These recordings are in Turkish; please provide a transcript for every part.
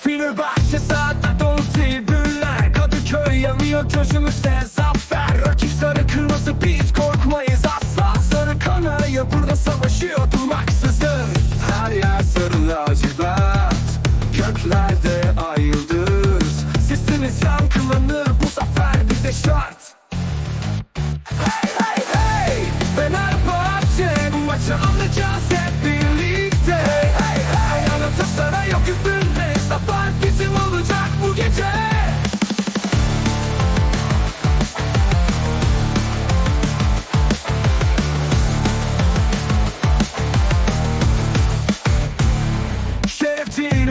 Fenerbahçe sahada dolu tribünler. Kadıköy yanıyor gözümüzde zafer. Rakip sarı kırmızı biz korkmayız asla. Sarı kanarya burada savaşıyor durmaksızın. Her yer sarı lacivert. Göklerde ay yıldız Sesimiz yankılanır bu zafer. Bize şart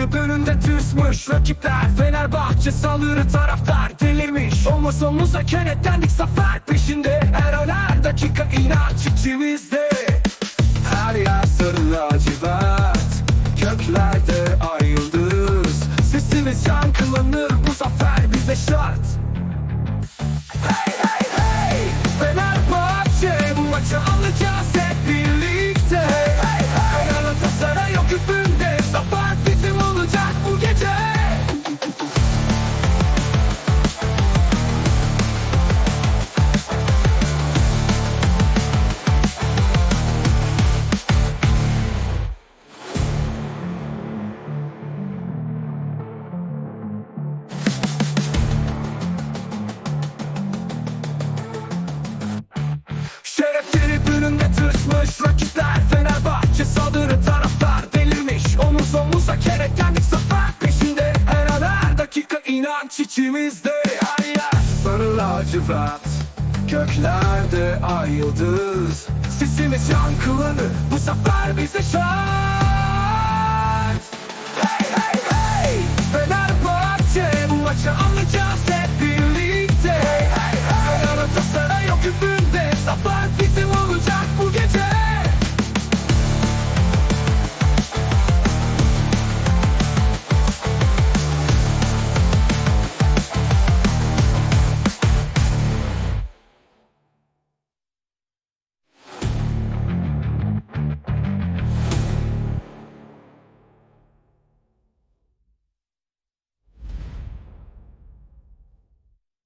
Şeref tribününde tırsmış. Rakipler Fenerbahçe saldırı taraftar delirmiş Omuz omuza kenetlendik zafer peşinde. Her an her dakika inanç içimizde. Her yer sarı lacivert. Göklerde ay yıldız Sesimiz yankılanır Omuza kenetlendik zafer peşinde. Her an her dakika inanç içimizde. Her yer sarı lacivert Göklerde ay yıldız Sesimiz yankılanır. Bu zafer bize şart